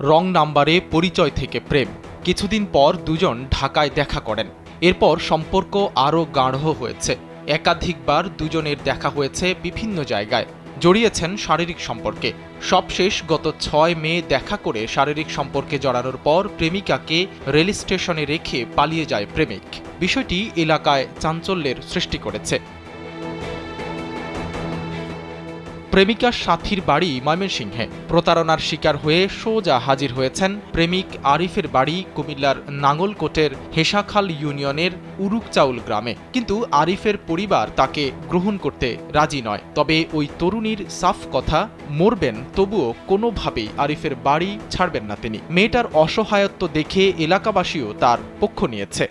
রং নাম্বারে পরিচয় থেকে প্রেম। কিছুদিন পর দুজন ঢাকায় দেখা করেন। এরপর সম্পর্ক আরও গাঢ় হয়েছে। একাধিকবার দুজনের দেখা হয়েছে বিভিন্ন জায়গায়। জড়িয়েছেন শারীরিক সম্পর্কে। সবশেষ গত ছয় মে দেখা করে শারীরিক সম্পর্কে জড়ানোর পর প্রেমিকাকে রেল স্টেশনে রেখে পালিয়ে যায় প্রেমিক। বিষয়টি এলাকায় চাঞ্চল্যের সৃষ্টি করেছে। প্রেমিকার সাথীর বাড়ি ময়মনসিংহে। প্রতারণার শিকার হয়ে সোজা হাজির হয়েছেন প্রেমিক আরিফের বাড়ি কুমিল্লার নাঙ্গলকোটের হেসাখাল ইউনিয়নের উরুকচাউল গ্রামে। কিন্তু আরিফের পরিবার তাকে গ্রহণ করতে রাজি নয়। তবে ওই তরুণীর সাফ কথা, মরবেন তবুও কোনোভাবেই আরিফের বাড়ি ছাড়বেন না তিনি। মেয়েটার অসহায়ত্ব দেখে এলাকাবাসীও তার পক্ষ নিয়েছে।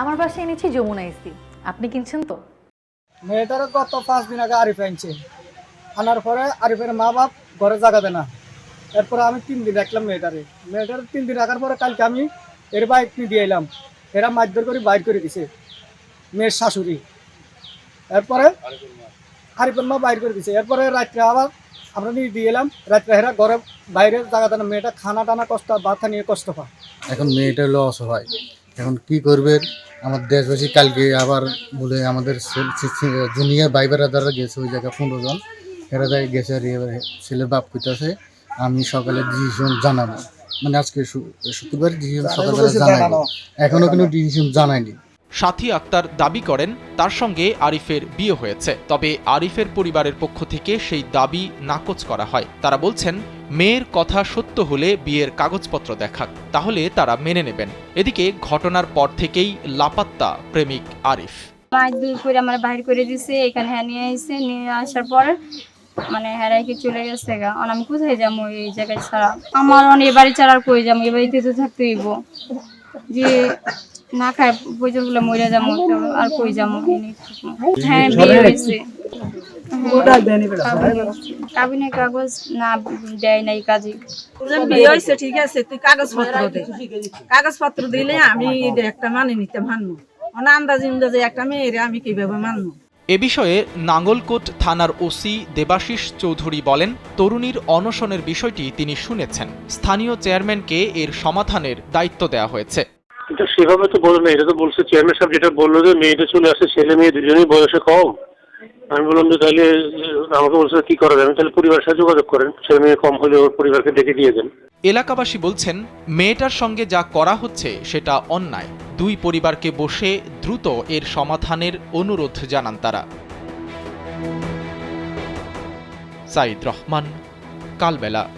আমার বাসায় এনেছি যমুনা ইস্তি আপনি কিনছেন তো? মেয়েটার গত পাঁচ দিন আগে আরিফ আনছে। আনার পরে আরিফের মা বাপ ঘরে জাগাবে না। এরপরে আমি তিন দিন রাখলাম মেয়েটারে। মেয়েটার তিন দিন রাখার পরে কালকে আমি এর বাইক নিয়ে দিয়ে এলাম। এরা মারধর করে বাইর করে দিছে মেয়ের শাশুড়ি। এরপরে আরিফের মা বাইর করে দিছে। এরপরে রাত্রে আবার আমরা নিয়ে দিয়ে এলাম। রাত্রে হেরা ঘরে বাইরে জাগাতে না। মেয়েটা খানা টানা কষ্ট ভাত নিয়ে কষ্ট পায়। এখন মেয়েটা হলো অসহায়। এখন কি করবে আমার দেশবাসী কালকে আবার বলে আমাদের জুনিয়র ভাই দ্বারা গেছে ওই জায়গায় পনেরো জন। এরা যায় গেছে আর এবার ছেলে বাপ কইতাছে আমি সকালে ডিসিশন জানাব। মানে আজকে শুক্রবার ডিসিশন সকালবেলা জানাব এখনও কোনো ডিসিশন জানায়নি সাথী আক্তার দাবি করেন, তার সঙ্গে আরিফের বিয়ে হয়েছে। তবে আরিফের পরিবারের পক্ষ থেকে সেই দাবি নাকচ করা হয়। তারা বলছেন, মেয়ের কথা সত্য হলে বিয়ের কাগজপত্র দেখাক, তাহলে তারা মেনে নেবেন। এদিকে ঘটনার পর থেকেই লাপাত্তা প্রেমিক আরিফ। দূর করে আমার বাইর করে দিছে, এখানে হ্যাঁ নিয়ে আসছে নিয়ে আসার পর মানে হেরাইকে চলে গেছে গা। আর আমি কোথায় যাব এই জায়গায় ছাড়া? আমার অনেক বাড়ি ছাড়া আর কই যাব? এ তো থাকতে হইব। যে না খায় পয়সা গুলো মরে যাব আর কই যাব হ্যাঁ বিয়ে হয়েছে। কাবিনের কাগজ না দেয় নাই কাজে। বিয়ে হয়েছে ঠিক আছে তুই কাগজপত্র দে। কাগজপত্র দিলে আমি একটা মানে নিতে মানবো। মানে আন্দাজে আন্দাজে একটা মেয়েরে আমি কীভাবে মানবো? এ বিষয়ে নাঙ্গলকোট থানার ওসি দেবাশিস চৌধুরী বলেন তরুণীর অনশনের বিষয়টি তিনি শুনেছেন। স্থানীয় চেয়ারম্যানকে এর সমাধানের দায়িত্ব দেওয়া হয়েছে। সেভাবে তো বলো না এটা তো বলছে চেয়ারম্যান সাহেব যেটা বলল যে মেয়েটা চলে আসে, ছেলে মেয়ে দুজনেই বয়সে কম। আমি বললাম যে তাহলে, আমাকে বলছে কি করা যাবে? তাহলে পরিবারের সাথে যোগাযোগ করেন, ছেলে মেয়ে কম হলে ওর পরিবারকে ডেকে দিয়ে দেন। এলাকাবাসী বলছেন, মেয়েটার সঙ্গে যা করা হচ্ছে সেটা অন্যায়। দুই পরিবারকে বসে দ্রুত এর সমাধানের অনুরোধ জানান তারা। সাইদ রহমান, কালবেলা।